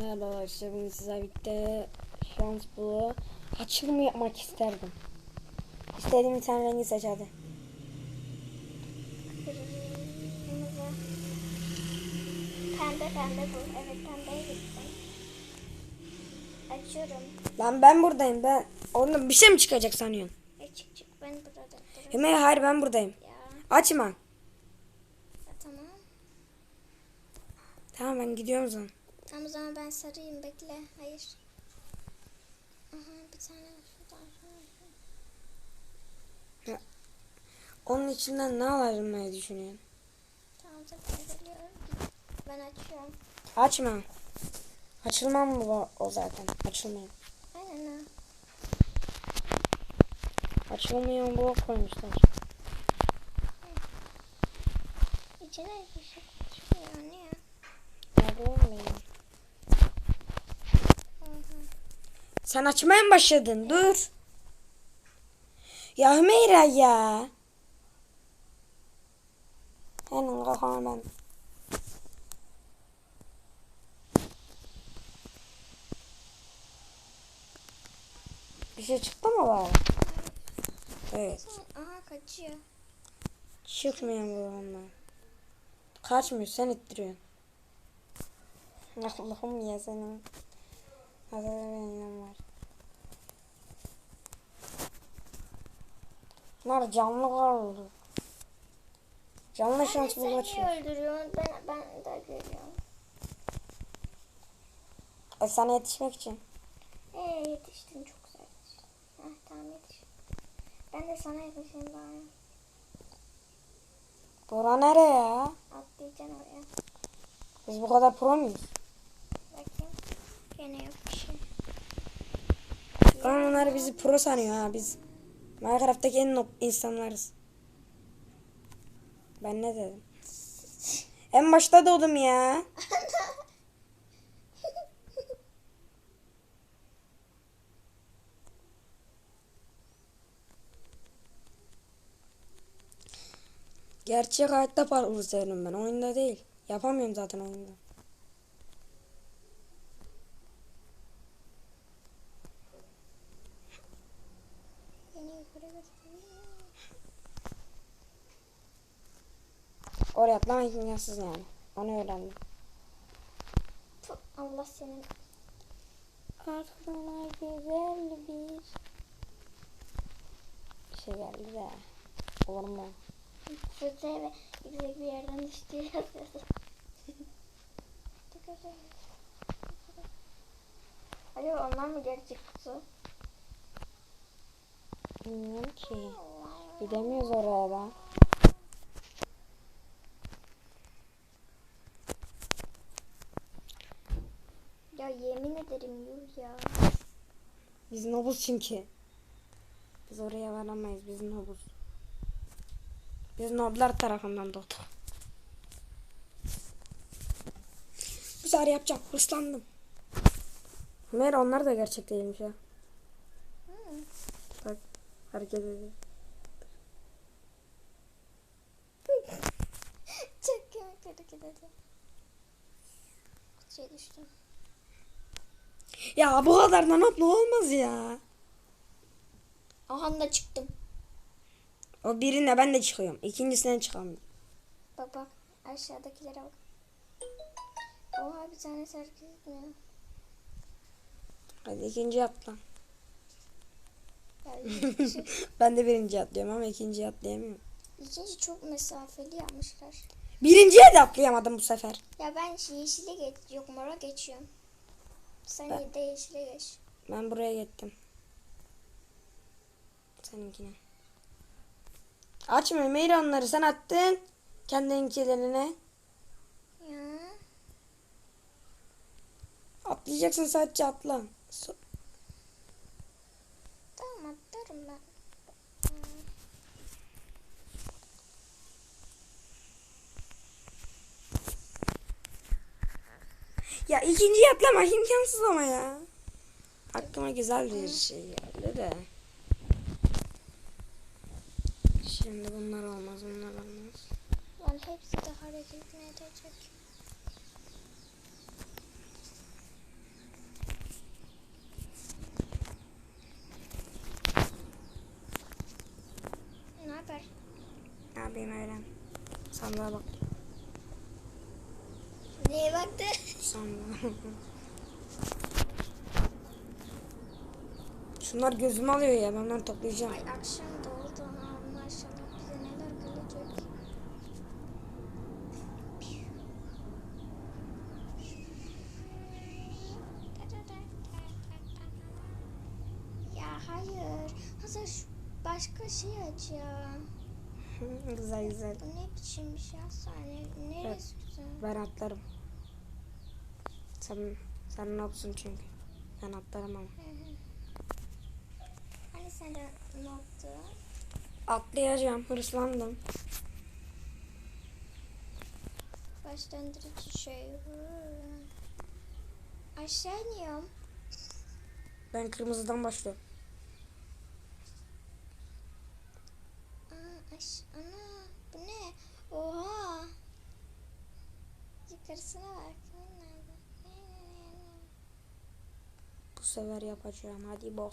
Merhaba arkadaşlar bugün sizlerle birlikte şans bulu açılımı yapmak isterdim. İstediğim bir tane rengi seç hadi. Pembe pembe bu. Evet pembeye gittim. Açıyorum. Lan ben buradayım ben. Ondan bir şey mi çıkacak sanıyorsun? E çık çık ben burada. Ömer hayır ben buradayım. Ya. Açma. ya tamam. Tamam ben gidiyorum o zaman. Tamam o zaman ben sarayım bekle. Hayır. Aha bir tane şuradan. Onun içinden ne alırım düşünüyorsun? Tamam zaten geliyorum. Ben açıyorum. Açma. Açılmam mı o zaten? Açılmıyor. Aynen ha. Açılmıyor bu koymuşlar. İçine bir şey çıkıyor ya? Nerede oğlum ya? Aha. Sen açmaya mı başladın? Dur. Ya Hümeyra ya. Hemen kafama ben. Bir şey çıktı mı bari? Evet. Aha kaçıyor. Çıkmıyor bu ondan. Kaçmıyor sen ittiriyorsun. Allah'ım ya senin. Hazır benim var. Bunlar canlı kaldı. Canlı şans Anne, bulu sen öldürüyorsun? Ben, ben de görüyorum. E sana yetişmek için. Ee yetiştin çok güzel yetiştin. Heh, tamam yetiş. Ben de sana yetişeyim bari. Bura nereye ya? Atlayacaksın oraya. Biz bu kadar pro muyuz? Bakayım. Gene yok bir şey. Lan onlar bizi pro sanıyor ha biz. Minecraft'taki en noob insanlarız. Ben ne dedim? En başta doğdum ya. Gerçek hayatta parkur severim ben. Oyunda değil. Yapamıyorum zaten oyunda. Oraya atlamak imkansız yani. Onu öğrendim. Allah senin. Aklına güzel bir şey geldi de. Olur mu? fıtığı ve yüksek bir yerden düştüğü güzel. Acaba onlar mı gerçek kutu? Bilmiyorum ki. Gidemiyoruz oraya da. Ya yemin ederim yuh ya. Biz nobuz çünkü. Biz oraya varamayız. Biz nobuz. Biz noblar tarafından doğduk. Bu sefer yapacağım. Hırslandım. Meğer onlar da gerçek değilmiş ha. Hareket ediyor. Çok komik hareket ediyor. Kutuya düştüm. Ya bu kadar da noblu olmaz ya. Aha da çıktım. O birine ben de çıkıyorum. İkincisine çıkamıyorum. Bak bak aşağıdakilere bak. Oha bir tane hareket etmiyor. Hadi ikinci atla. Ya ikinci, Ben de birinci atlıyorum ama ikinciyi atlayamıyorum. ikinci çok mesafeli yapmışlar. Birinciye de atlayamadım bu sefer. Ya ben yeşile geç, yok mora geçiyorum. Sen Ben- de yeşile geç. Ben buraya gittim. Seninkine. Açma Meyra onları sen attın. Kendinkilerine. Ya. Atlayacaksın sadece atla. So- Ya ikinci atlama imkansız ama ya. Aklıma güzel bir şey geldi de. Şimdi bunlar olmaz bunlar olmaz. Lan hepsi de hareket ne edecek? Ne haber? Ne yapayım öyle. Sandığa bak. Neye baktı? Sandığa. Şunlar gözümü alıyor ya. Ben onları toplayacağım. Ay akşam da oldu ha maşallah bize neler gelecek. Ya hayır. Hazır başka şey aç ya. Güzel güzel. Bu ne biçim bir şey Hasan? Neresi güzel? Ben atlarım. Sen, sen ne yapsın çünkü. Ben atlarım ama. Hani sen de ne yaptın? Atlayacağım. Hırslandım. Baş döndürücü şey. Aşağı iniyorum. Ben kırmızıdan başlıyorum. Aa, aş ana bu ne? Oha. Yukarısına bak. Bu sefer yapacağım. Hadi bok.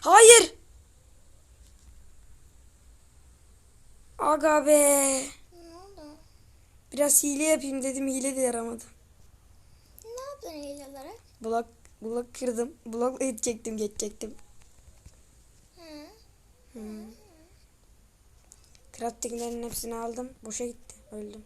Hayır. Aga be. Ne oldu? Biraz hile yapayım dedim. Hile de yaramadı. Yaptın el olarak? Blok, blok kırdım. Blokla gidecektim geçecektim. Hı. Hmm. Crafting'lerin hepsini aldım. Boşa gitti. Öldüm.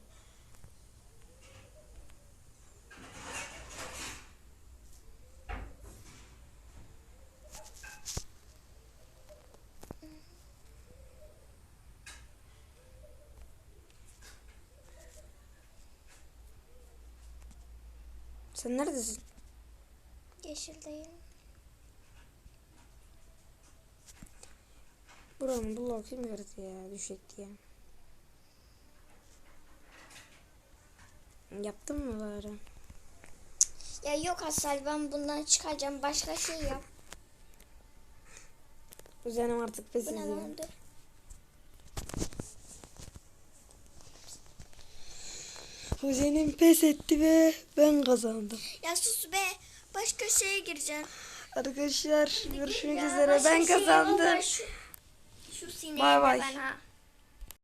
Sen neredesin? Yeşildeyim. Buranın blok kim kırdı ya? Düşetti ya. Yaptın mı bari? Ya yok Asal ben bundan çıkacağım. Başka şey yap. Kuzenim artık pes Bu ne lan? Dur. Kuzenim pes etti ve ben kazandım. Ya sus be. Başka şeye gireceğim. Arkadaşlar görüşmek Ya üzere ben şey kazandım. vallahi Şu, şu Bay bay.